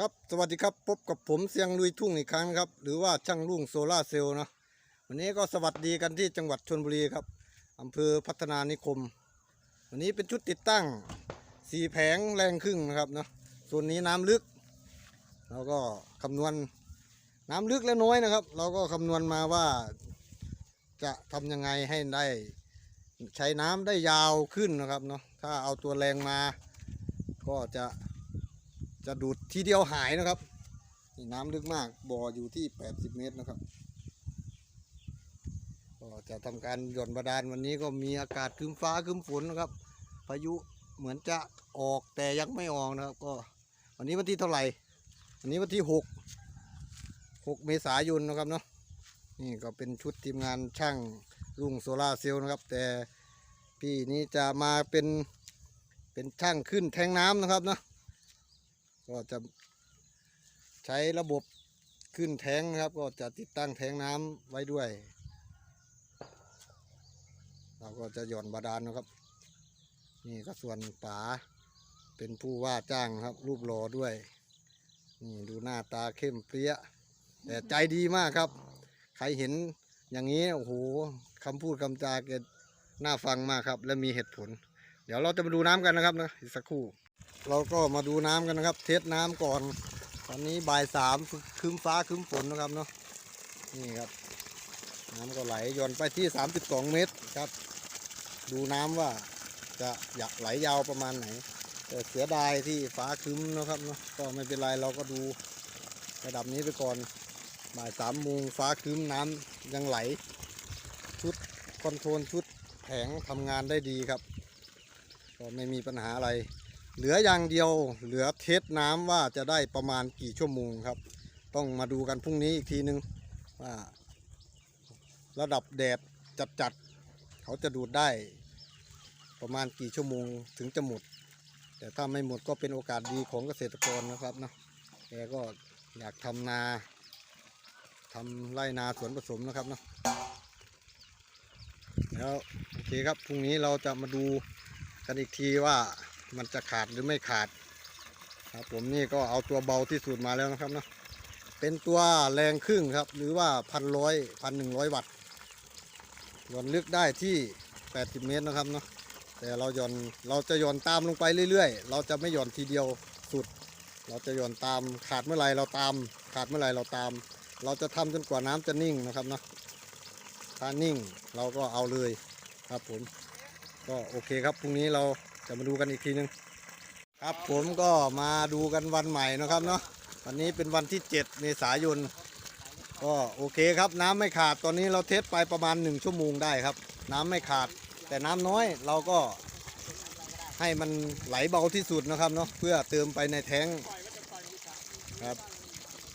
ครับสวัสดีครับพบกับผมเสียงลุยทุ่งอีกครั้งครับ หรือว่าช่างลุงโซล่าเซลล์นะวันนี้ก็สวัสดีกันที่จังหวัดชนบุรีครับอำเภอพัฒนานิคม วันนี้เป็นชุดติดตั้งสีแผงแรงครึ่งนะครับเนาะส่วนนี้น้ำลึก เราก็คำนวณน้ำลึกและน้อยนะครับ เราก็คำนวณมาว่าจะทำยังไงให้ได้ใช้น้ำได้ยาวขึ้นนะครับเนาะถ้าเอาตัวแรงมาก็จะ จะดูดทีเดียวหายนะครับนี่น้ำลึกมากบ่ออยู่ที่ 80 เมตรนะครับก็จะทำการหย่อนบาดาลวันนี้ก็มีอากาศครึ้มฟ้าครึ้มฝนนะครับ พายุเหมือนจะออกแต่ยังไม่ออกนะครับ ก็วันนี้วันที่เท่าไหร่ วันนี้วันที่ 6 6 เมษายนนะครับเนาะนี่ก็เป็นชุดทีมงานช่างลุงโซลาร์เซลล์นะครับ แต่พี่นี้จะมาเป็นเป็นช่างขึ้นแทงน้ำนะครับเนาะ ก็จะใช้ระบบขึ้นแท้งนะครับ ก็จะติดตั้งแท้งน้ำไว้ด้วย เราก็จะหย่อนบาดาลนะครับ นี่ก็ส่วนป๋าเป็นผู้ว่าจ้างครับ รูปหล่อด้วย นี่ดูหน้าตาเข้มเปรี้ย แต่ใจดีมากครับ ใครเห็นอย่างนี้โอ้โหคำพูดคำจาแกน่าฟังมากครับ และมีเหตุผล เดี๋ยวเราจะมาดูน้ำกันนะครับนะอีกสักครู่ เราก็มาดูน้ำกันนะครับ เทสน้ำก่อน ตอนนี้บ่ายสามคืมฟ้าคืมฝนนะครับเนาะนี่ครับ น้ำก็ไหลย่อนไปที่32เมตรครับ ดูน้ำว่าจะอยากไหลยาวประมาณไหน แต่เสียดายที่ฟ้าคืมนะครับเนาะก็ไม่เป็นไรเราก็ดูระดับนี้ไปก่อนบ่ายสามโมงฟ้าคืมน้ำยังไหล ชุดคอนโทรลชุดแผงทำงานได้ดีครับ ก็ไม่มีปัญหาอะไร เหลืออย่างเดียวเหลือเทสน้ำว่าจะได้ประมาณกี่ชั่วโมงครับ ต้องมาดูกันพรุ่งนี้อีกทีนึงว่าระดับแดดจัดๆเขาจะดูดได้ประมาณกี่ชั่วโมงถึงจะหมด แต่ถ้าไม่หมดก็เป็นโอกาสดีของเกษตรกรนะครับเนาะแกก็อยากทำนาทำไร่นาสวนผสมนะครับเนาะแล้วโอเคครับพรุ่งนี้เราจะมาดูกันอีกทีว่า มันจะขาดหรือไม่ขาดครับผมนี่ก็เอาตัวเบาที่สุดมาแล้วนะครับเนาะเป็นตัวแรงครึ่งครับ หรือว่าพันร้อยพันหนึ่งร้อยวัตต์ย่อนลึกได้ที่ 80 เมตรนะครับเนาะแต่เราย่อนเราจะย่อนตามลงไปเรื่อยๆ เราจะไม่ย่อนทีเดียวสุด เราจะย่อนตามขาดเมื่อไหรเราตาม ขาดเมื่อไหรเราตาม เราจะทำจนกว่าน้ำจะนิ่งนะครับเนาะถ้านิ่งเราก็เอาเลยครับผมก็โอเคครับพรุ่งนี้เรา จะมาดูกันอีกทีนึงครับผมก็มาดูกันวันใหม่นะครับเนาะวันนี้เป็นวันที่ 7 เมษายน ก็โอเคครับ น้ำไม่ขาดตอนนี้เราเทสไปประมาณ 1 ชั่วโมงได้ครับ น้ำไม่ขาด แต่น้ำน้อยเราก็ให้มันไหลเบาที่สุดนะครับเนาะเพื่อเติมไปในแท้งครับ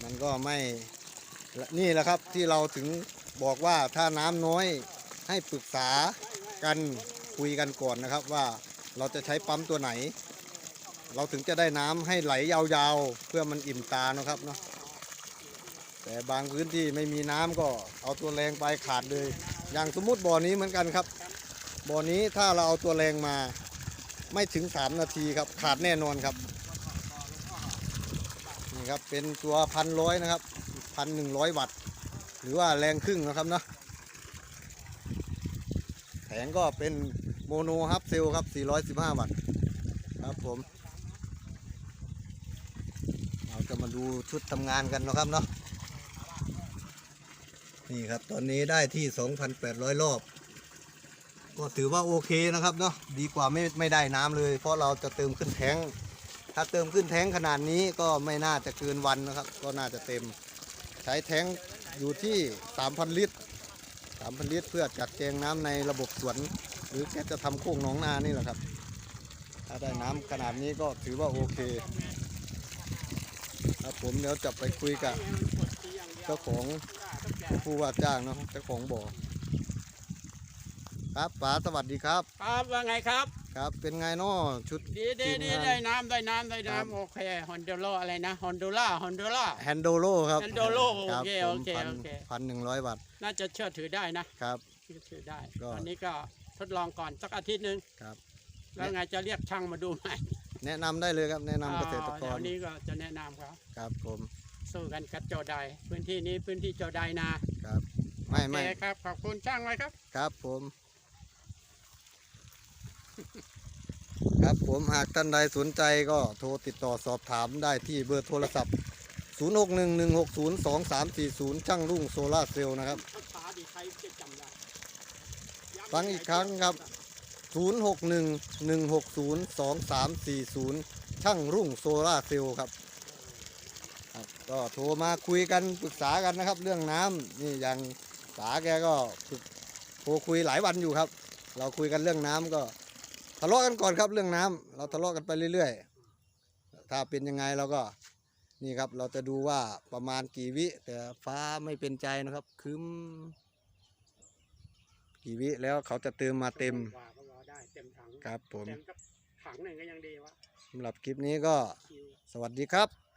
มันก็ไม่นี่แหละครับที่เราถึงบอกว่าถ้าน้ำน้อยให้ปรึกษากันคุยกันก่อนนะครับว่า เราจะใช้ปั๊มตัวไหน เราถึงจะได้น้ำให้ไหลยาวๆ เพื่อมันอิ่มตานะครับเนาะแต่บางพื้นที่ไม่มีน้ำก็เอาตัวแรงไปขาดเลย อย่างสมมุติบ่อนี้เหมือนกันครับ บ่อนี้ถ้าเราเอาตัวแรงมาไม่ถึง 3 นาทีครับ ขาดแน่นอนครับนี่ครับเป็นตัวพันร้อยนะครับพันหนึ่งร้อยวัตต์หรือว่าแรงครึ่งนะครับเนาะแผงก็เป็น โมโนฮับเซลครับ 415 วัตต์ครับผม เราจะมาดูชุดทำงานกันนะครับเนาะนี่ครับ ตอนนี้ได้ที่ 2,800 รอบ ก็ถือว่าโอเคนะครับเนาะดีกว่าไม่ไม่ได้น้ำเลย เพราะเราจะเติมขึ้นแทงถ้าเติมขึ้นแทงขนาดนี้ก็ไม่น่าจะเกินวันนะครับ ก็น่าจะเต็ม ใช้แทงอยู่ที่ 3,000 ลิตร 3,000 ลิตร เพื่อจัดแจงน้ำในระบบสวน หรือแกจะทำโค้งหนองนานี่แหละครับ ถ้าได้น้ำขนาดนี้ก็ถือว่าโอเค ครับผมเดี๋ยวจะไปคุยกับเจ้าของผู้ว่าจ้างเนอะเจ้าของบ่อครับป๋าสวัสดีครับ ครับว่าไงครับ ครับเป็นไงเนาะชุดดีดีทีมดีงานได้น้ำได้น้ำได้ครับน้ำโอเคฮอนโดโลอะไรนะฮอนโดล่าฮอนโดล่าแฮนโดโลครับ Handolo รับโอเคผมโอเคพันโอเคพันหนึ่งร้อยวัตต์น่าจะเชื่อถือได้นะครับเชื่อถือได้ก็อันนี้ก็ ทดลองก่อนสักอาทิตย์หนึ่งครับ แล้วไงจะเรียกช่างมาดูใหม่แนะนำได้เลยครับ แนะนำเกษตรกเดี๋ยรวนี้ก็จะแนะนำเขาครับผม สู้กันกับโจไดพื้นที่นี้พื้นที่โจไดนาครับ ไม่โอไม่เคครับขอบคุณช่างไว้ครับ ครับผม ครับผมหากท่านใดสนใจก็โทรติดต่อสอบถามได้ที่เบอร์โทรศัพท์ 0611602340 ช่างรุ่งโซลาร์เซลล์นะครับ ภาษาดีใครจะจำได้ย้ำ ฟังอีกครั้งครับ 0611602340 ช่างรุ่งโซลาร์เซลล์ครับ ก็โทรมาคุยกันปรึกษากันนะครับ เรื่องน้ำนี่อย่างสาแกก็โทรคุยหลายวันอยู่ครับ เราคุยกันเรื่องน้ำก็ทะเลาะกันก่อนครับเรื่องน้ำเราทะเลาะกันไปเรื่อย ๆ ถ้าเป็นยังไงเราก็นี่ครับเราจะดูว่าประมาณกี่วิ แต่ฟ้าไม่เป็นใจนะครับคืม กี่วิแล้วเขาจะเติมมาเต็มกว่าก็รอได้เต็มถังครับผมเต็มกับถังหนึ่งก็ยังดีวะสำหรับคลิปนี้ก็คิวสวัสดีครับ